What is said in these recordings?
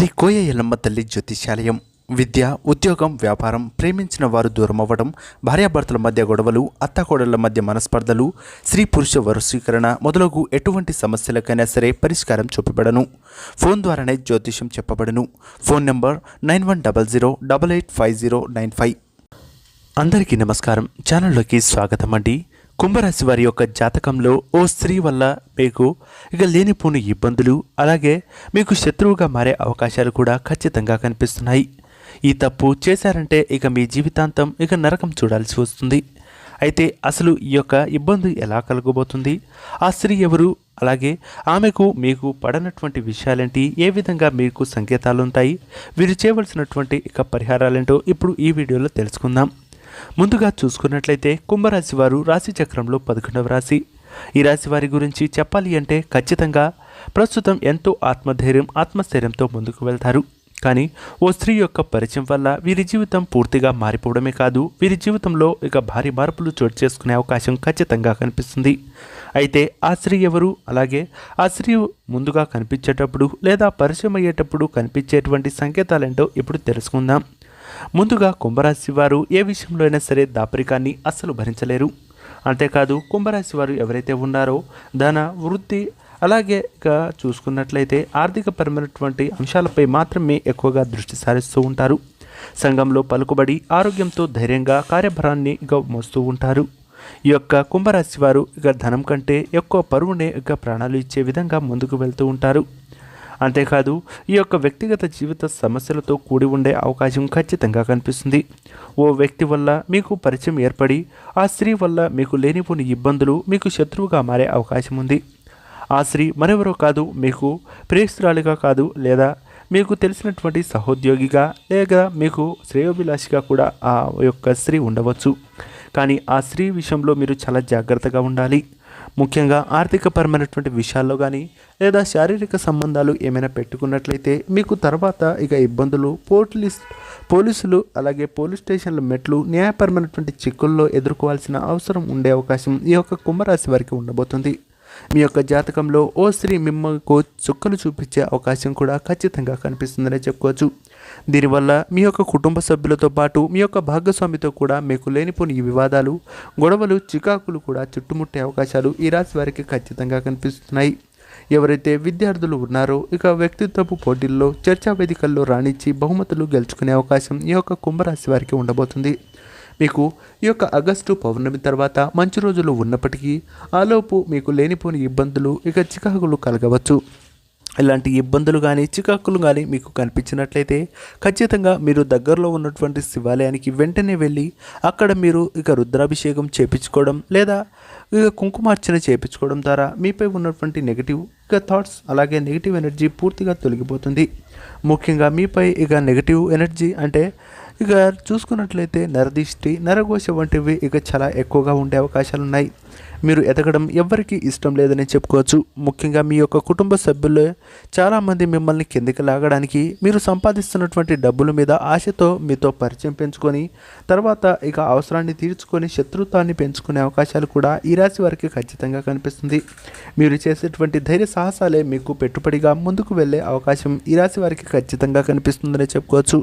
శ్రీ కోయ ఎల్లమ్మ తల్లి జ్యోతిషాలయం విద్య ఉద్యోగం వ్యాపారం ప్రేమించిన వారు దూరం అవ్వడం భార్యాభర్తల మధ్య గొడవలు అత్తాకోడళ్ళ మధ్య మనస్పర్ధలు స్త్రీ పురుష వరుసీకరణ మొదలగు ఎటువంటి సమస్యలకైనా సరే పరిష్కారం చూపబడను. ఫోన్ ద్వారానే జ్యోతిషం చెప్పబడను. Phone number nine one double zero double eight five zero nine five. అందరికీ నమస్కారం. ఛానల్లోకి స్వాగతం అండి కుంభరాశి వారి యొక్క జాతకంలో ఓ స్త్రీ వల్ల మీకు ఇక లేనిపోని ఇబ్బందులు అలాగే మీకు శత్రువుగా మారే అవకాశాలు కూడా ఖచ్చితంగా కనిపిస్తున్నాయి. ఈ తప్పు చేశారంటే ఇక మీ జీవితాంతం ఇక నరకం చూడాల్సి వస్తుంది. అయితే అసలు ఈ యొక్క ఇబ్బంది ఎలా కలగబోతుంది? ఆ స్త్రీ ఎవరు? అలాగే ఆమెకు మీకు పడనటువంటి విషయాలేంటి? ఏ విధంగా మీకు సంకేతాలు ఉంటాయి వీరు చేయవలసినటువంటి ఇక పరిహారాలేంటో ఇప్పుడు ఈ వీడియోలో తెలుసుకుందాం. ముందుగా చూసుకున్నట్లయితే కుంభరాశి వారు రాశి చక్రంలో పదకొండవ రాశి. ఈ రాశి వారి గురించి చెప్పాలి అంటే ఖచ్చితంగా ప్రస్తుతం ఎంతో ఆత్మధైర్యం ఆత్మస్థైర్యంతో ముందుకు వెళ్తారు. కానీ ఓ స్త్రీ యొక్క పరిచయం వల్ల వీరి జీవితం పూర్తిగా మారిపోవడమే కాదు వీరి జీవితంలో ఇక భారీ మార్పులు చోటు చేసుకునే అవకాశం ఖచ్చితంగా కనిపిస్తుంది. అయితే ఆ స్త్రీ ఎవరు? అలాగే ఆ స్త్రీ ముందుగా కనిపించేటప్పుడు లేదా పరిచయం అయ్యేటప్పుడు కనిపించేటువంటి సంకేతాలేంటో ఇప్పుడు తెలుసుకుందాం. ముందుగా కుంభరాశి వారు ఏ విషయంలో అయినా సరే దాపరికాన్ని అస్సలు భరించలేరు. అంతేకాదు కుంభరాశి వారు ఎవరైతే ఉన్నారో ధన వృత్తి అలాగే ఇక చూసుకున్నట్లయితే ఆర్థికపరమైనటువంటి అంశాలపై మాత్రమే ఎక్కువగా దృష్టి సారిస్తూ ఉంటారు. సంఘంలో పలుకుబడి ఆరోగ్యంతో ధైర్యంగా కార్యభారాన్ని ఇక మోస్తూ ఉంటారు. ఈ యొక్క కుంభరాశి వారు ఇక ధనం కంటే ఎక్కువ పరువునే ఇక ప్రాణాలు ఇచ్చే విధంగా ముందుకు వెళ్తూ ఉంటారు. అంతేకాదు ఈ యొక్క వ్యక్తిగత జీవిత సమస్యలతో కూడి ఉండే అవకాశం ఖచ్చితంగా కనిపిస్తుంది. ఓ వ్యక్తి వల్ల మీకు పరిచయం ఏర్పడి ఆ స్త్రీ వల్ల మీకు లేనిపోని ఇబ్బందులు మీకు శత్రువుగా మారే అవకాశం ఉంది. ఆ స్త్రీ మరెవరో కాదు మీకు ప్రేస్తురాలిగా కాదు లేదా మీకు తెలిసినటువంటి సహోద్యోగిగా లేదా మీకు శ్రేయోభిలాషిగా కూడా ఆ యొక్క స్త్రీ ఉండవచ్చు. కానీ ఆ స్త్రీ విషయంలో మీరు చాలా జాగ్రత్తగా ఉండాలి. ముఖ్యంగా ఆర్థికపరమైనటువంటి విషయాల్లో కానీ లేదా శారీరక సంబంధాలు ఏమైనా పెట్టుకున్నట్లయితే మీకు తర్వాత ఇక ఇబ్బందులు పోలీస్ పోలీసులు అలాగే పోలీస్ స్టేషన్ల మెట్లు న్యాయపరమైనటువంటి చిక్కుల్లో ఎదుర్కోవాల్సిన అవసరం ఉండే అవకాశం ఈ యొక్క కుంభరాశి వారికి ఉండబోతుంది. మీ యొక్క జాతకంలో ఓ స్త్రీ మిమ్మకు చుక్కలు చూపించే అవకాశం కూడా ఖచ్చితంగా కనిపిస్తుందనే చెప్పుకోవచ్చు. దీనివల్ల మీ యొక్క కుటుంబ సభ్యులతో పాటు మీ యొక్క భాగస్వామితో కూడా మీకు లేనిపోని ఈ వివాదాలు గొడవలు చికాకులు కూడా చుట్టుముట్టే అవకాశాలు ఈ రాశి వారికి ఖచ్చితంగా కనిపిస్తున్నాయి. ఎవరైతే విద్యార్థులు ఉన్నారో ఇక వ్యక్తిత్వపు పోటీల్లో చర్చా వేదికల్లో రాణించి బహుమతులు గెలుచుకునే అవకాశం ఈ యొక్క కుంభరాశి వారికి ఉండబోతుంది. మీకు ఈ యొక్క ఆగస్టు పౌర్ణమి తర్వాత మంచి రోజులు ఉన్నప్పటికీ ఆలోపు మీకు లేనిపోని ఇబ్బందులు ఇక చికాకులు కలగవచ్చు. ఇలాంటి ఇబ్బందులు కానీ చికాకులు కానీ మీకు కనిపించినట్లయితే ఖచ్చితంగా మీరు దగ్గరలో ఉన్నటువంటి శివాలయానికి వెంటనే వెళ్ళి అక్కడ మీరు ఇక రుద్రాభిషేకం చేపించుకోవడం లేదా ఇక కుంకుమార్చన చేపించుకోవడం ద్వారా మీపై ఉన్నటువంటి నెగిటివ్ ఇక థాట్స్ అలాగే నెగిటివ్ ఎనర్జీ పూర్తిగా తొలగిపోతుంది. ముఖ్యంగా మీపై ఇక నెగిటివ్ ఎనర్జీ అంటే ఇక చూసుకున్నట్లయితే నరదిష్టి నరఘోష వంటివి ఇక చాలా ఎక్కువగా ఉండే అవకాశాలు ఉన్నాయి మీరు ఎదగడం ఎవ్వరికీ ఇష్టం లేదని చెప్పుకోవచ్చు. ముఖ్యంగా మీ యొక్క కుటుంబ సభ్యుల్లో చాలామంది మిమ్మల్ని కిందికి లాగడానికి మీరు సంపాదిస్తున్నటువంటి డబ్బుల మీద ఆశతో మీతో పరిచయం పెంచుకొని తర్వాత ఇక అవసరాన్ని తీర్చుకొని శత్రుత్వాన్ని పెంచుకునే అవకాశాలు కూడా ఈ రాశి వారికి ఖచ్చితంగా కనిపిస్తుంది. మీరు చేసేటువంటి ధైర్య సాహసాలే మీకు పెట్టుబడిగా ముందుకు వెళ్ళే అవకాశం ఈ రాశి వారికి ఖచ్చితంగా కనిపిస్తుందని చెప్పుకోవచ్చు.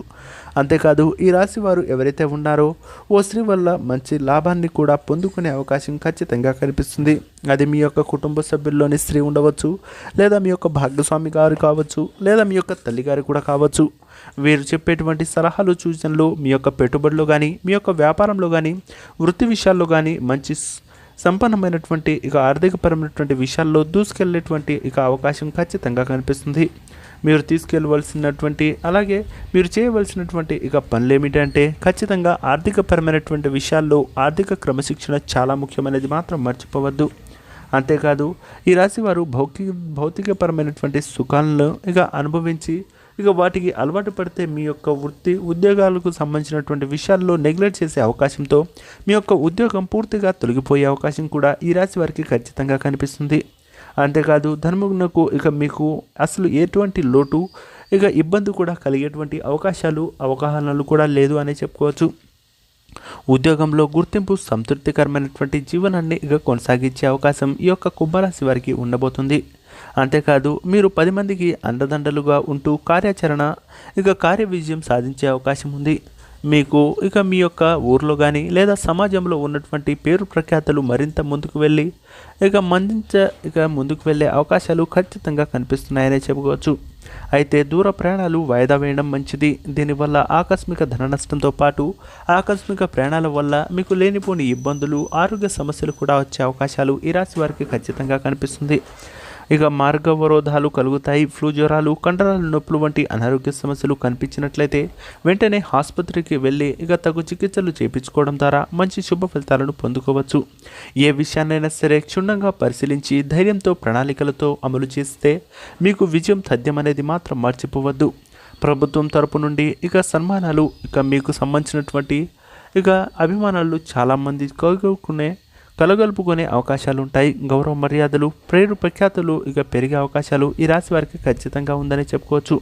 అంతేకాదు ఈ రాశి వారు ఎవరైతే ఉన్నారో ఓ స్త్రీ వల్ల మంచి లాభాన్ని కూడా పొందుకునే అవకాశం ఖచ్చితంగా కనిపిస్తుంది. అది మీ యొక్క కుటుంబ సభ్యుల్లోని స్త్రీ ఉండవచ్చు లేదా మీ యొక్క భాగస్వామి గారు కావచ్చు లేదా మీ యొక్క తల్లిగారు కూడా కావచ్చు. వీరు చెప్పేటువంటి సలహాలు సూచనలు మీ యొక్క పెట్టుబడిలో కానీ మీ యొక్క వ్యాపారంలో కానీ వృత్తి విషయాల్లో కానీ మంచి సంపన్నమైనటువంటి ఇక ఆర్థికపరమైనటువంటి విషయాల్లో దూసుకెళ్ళేటువంటి ఇక అవకాశం ఖచ్చితంగా కనిపిస్తుంది. మీరు తీసుకెళ్ళవలసినటువంటి అలాగే మీరు చేయవలసినటువంటి ఇక పనులు ఏమిటంటే ఖచ్చితంగా ఆర్థికపరమైనటువంటి విషయాల్లో ఆర్థిక క్రమశిక్షణ చాలా ముఖ్యమైనది మాత్రం మర్చిపోవద్దు. అంతేకాదు ఈ రాశి వారు భౌతిక భౌతికపరమైనటువంటి సుఖాలను ఇక అనుభవించి ఇక వాటికి అలవాటు పడితే మీ యొక్క వృత్తి ఉద్యోగాలకు సంబంధించినటువంటి విషయాల్లో నెగ్లెక్ట్ చేసే అవకాశంతో మీ యొక్క ఉద్యోగం పూర్తిగా తొలగిపోయే అవకాశం కూడా ఈ రాశి వారికి ఖచ్చితంగా కనిపిస్తుంది. అంతేకాదు ధర్మగుణకు ఇక మీకు అసలు ఎటువంటి లోటు ఇక ఇబ్బంది కూడా కలిగేటువంటి అవకాశాలు అవగాహనలు కూడా లేదు అని చెప్పుకోవచ్చు. ఉద్యోగంలో గుర్తింపు సంతృప్తికరమైనటువంటి జీవనాన్ని ఇక కొనసాగించే అవకాశం ఈ యొక్క కుంభరాశి వారికి ఉండబోతుంది. అంతేకాదు మీరు పది మందికి అండదండలుగా ఉంటూ కార్యాచరణ ఇక కార్య విజయం సాధించే అవకాశం ఉంది. మీకు ఇక మీ యొక్క ఊర్లో కానీ లేదా సమాజంలో ఉన్నటువంటి పేరు ప్రఖ్యాతలు మరింత ముందుకు వెళ్ళి ఇక మందించ ఇక ముందుకు వెళ్ళే అవకాశాలు ఖచ్చితంగా కనిపిస్తున్నాయనే చెప్పుకోవచ్చు. అయితే దూర ప్రయాణాలు వాయిదా వేయడం మంచిది. దీనివల్ల ఆకస్మిక ధన నష్టంతో పాటు ఆకస్మిక ప్రయాణాల వల్ల మీకు లేనిపోని ఇబ్బందులు ఆరోగ్య సమస్యలు కూడా వచ్చే అవకాశాలు ఈ రాశి వారికి ఖచ్చితంగా కనిపిస్తుంది. ఇక మార్గవరోధాలు కలుగుతాయి ఫ్లూ జ్వరాలు కండరాల నొప్పులు వంటి అనారోగ్య సమస్యలు కనిపించినట్లయితే వెంటనే ఆసుపత్రికి వెళ్ళి ఇక తగు చికిత్సలు చేయించుకోవడం ద్వారా మంచి శుభ ఫలితాలను పొందుకోవచ్చు. ఏ విషయాన్నైనా సరే క్షుణ్ణంగా పరిశీలించి ధైర్యంతో ప్రణాళికలతో అమలు చేస్తే మీకు విజయం తథ్యమనేది మాత్రం మర్చిపోవద్దు. ప్రభుత్వం తరపు నుండి ఇక సన్మానాలు ఇక మీకు సంబంధించినటువంటి ఇక అభిమానాలు చాలామంది కోరుకునే కలగలుపుకునే అవకాశాలుంటాయి. గౌరవ మర్యాదలు ప్రేరు ప్రఖ్యాతులు ఇక పెరిగే అవకాశాలు ఈ రాశి వారికి ఖచ్చితంగా ఉందని చెప్పుకోవచ్చు.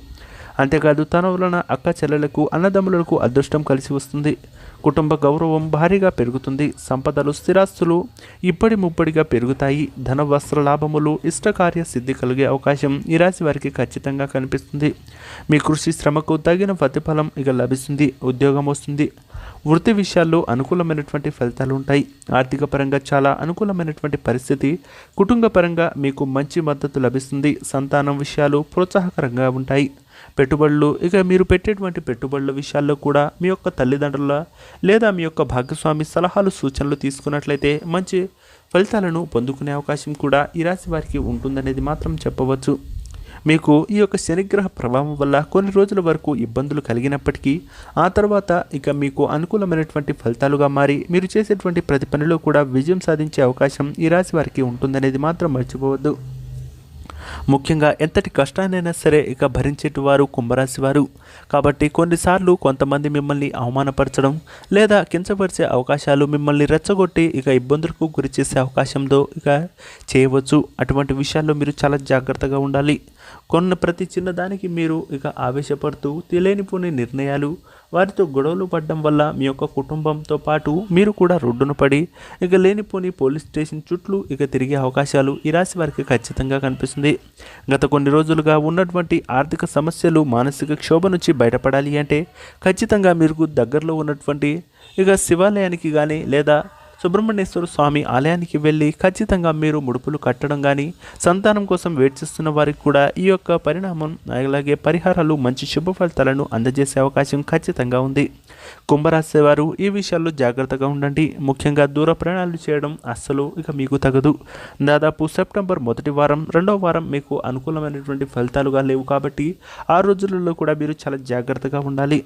అంతేకాదు తన వలన అక్క చెల్లెలకు అన్నదమ్ములకు అదృష్టం కలిసి వస్తుంది. కుటుంబ గౌరవం భారీగా పెరుగుతుంది. సంపదలు స్థిరాస్తులు ఇప్పటి ముప్పడిగా పెరుగుతాయి. ధన వస్త్ర లాభములు ఇష్టకార్య సిద్ధి కలిగే అవకాశం ఈ రాశి వారికి ఖచ్చితంగా కనిపిస్తుంది. మీ కృషి శ్రమకు తగిన ప్రతిఫలం ఇక లభిస్తుంది. ఉద్యోగం వస్తుంది. వృత్తి విషయాల్లో అనుకూలమైనటువంటి ఫలితాలు ఉంటాయి. ఆర్థిక పరంగా చాలా అనుకూలమైనటువంటి పరిస్థితి. కుటుంబ పరంగా మీకు మంచి మద్దతు లభిస్తుంది. సంతానం విషయాలు ప్రోత్సాహకరంగా ఉంటాయి. పెట్టుబడులు ఇక మీరు పెట్టేటువంటి పెట్టుబడుల విషయాల్లో కూడా మీ యొక్క తల్లిదండ్రుల లేదా మీ యొక్క భాగస్వామి సలహాలు సూచనలు తీసుకున్నట్లయితే మంచి ఫలితాలను పొందుకునే అవకాశం కూడా ఈ రాశి వారికి ఉంటుందనేది మాత్రం చెప్పవచ్చు. మీకు ఈ యొక్క శనిగ్రహ ప్రభావం వల్ల కొన్ని రోజుల వరకు ఇబ్బందులు కలిగినప్పటికీ ఆ తర్వాత ఇక మీకు అనుకూలమైనటువంటి ఫలితాలుగా మారి మీరు చేసేటువంటి ప్రతి పనిలో కూడా విజయం సాధించే అవకాశం ఈ రాశి వారికి ఉంటుందనేది మాత్రం మర్చిపోవద్దు. ముఖ్యంగా ఎంతటి కష్టాన్నైనా సరే ఇక భరించేటివారు కుంభరాశి వారు. కాబట్టి కొన్నిసార్లు కొంతమంది మిమ్మల్ని అవమానపరచడం లేదా కించపరిచే అవకాశాలు మిమ్మల్ని రెచ్చగొట్టి ఇక ఇబ్బందులకు గురి చేసే అవకాశంతో ఇక చేయవచ్చు. అటువంటి విషయాల్లో మీరు చాలా జాగ్రత్తగా ఉండాలి. కొన్న ప్రతి చిన్నదానికి మీరు ఇక ఆవేశపడుతూ తెలియనిపోని నిర్ణయాలు వారితో గొడవలు పడడం వల్ల మీ యొక్క కుటుంబంతో పాటు మీరు కూడా రోడ్డున పడి ఇక లేనిపోని పోలీస్ స్టేషన్ చుట్టూ ఇక తిరిగే అవకాశాలు ఈ రాశి వారికి ఖచ్చితంగా కనిపిస్తుంది. గత కొన్ని రోజులుగా ఉన్నటువంటి ఆర్థిక సమస్యలు మానసిక క్షోభ నుంచి బయటపడాలి అంటే ఖచ్చితంగా మీరు దగ్గరలో ఉన్నటువంటి ఇక శివాలయానికి కానీ లేదా సుబ్రహ్మణ్యేశ్వర స్వామి ఆలయానికి వెళ్ళి ఖచ్చితంగా మీరు ముడుపులు కట్టడం కానీ సంతానం కోసం వేచిస్తున్న చేస్తున్న వారికి కూడా ఈ యొక్క పరిణామం అలాగే పరిహారాలు మంచి శుభ ఫలితాలను అందజేసే అవకాశం ఖచ్చితంగా ఉంది. కుంభరాశి వారు ఈ విషయాల్లో జాగ్రత్తగా ఉండండి. ముఖ్యంగా దూర ప్రయాణాలు చేయడం అస్సలు ఇక మీకు తగదు. దాదాపు సెప్టెంబర్ మొదటి వారం రెండవ వారం మీకు అనుకూలమైనటువంటి ఫలితాలుగా లేవు కాబట్టి ఆ రోజులలో కూడా మీరు చాలా జాగ్రత్తగా ఉండాలి.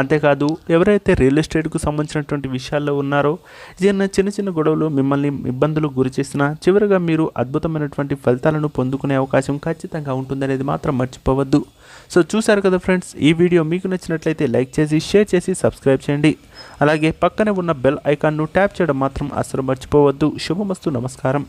అంతేకాదు ఎవరైతే రియల్ ఎస్టేట్కు సంబంధించినటువంటి విషయాల్లో ఉన్నారో ఏదైనా చిన్న చిన్న గొడవలు మిమ్మల్ని ఇబ్బందులు గురి చేసినా చివరిగా మీరు అద్భుతమైనటువంటి ఫలితాలను పొందుకునే అవకాశం ఖచ్చితంగా ఉంటుందనేది మాత్రం మర్చిపోవద్దు. సో చూశారు కదా ఫ్రెండ్స్ ఈ వీడియో మీకు నచ్చినట్లయితే లైక్ చేసి షేర్ చేసి సబ్స్క్రైబ్ చేయండి. అలాగే పక్కనే ఉన్న బెల్ ఐకాన్ను ట్యాప్ చేయడం మాత్రం అస్సలు మర్చిపోవద్దు. శుభమస్తు నమస్కారం.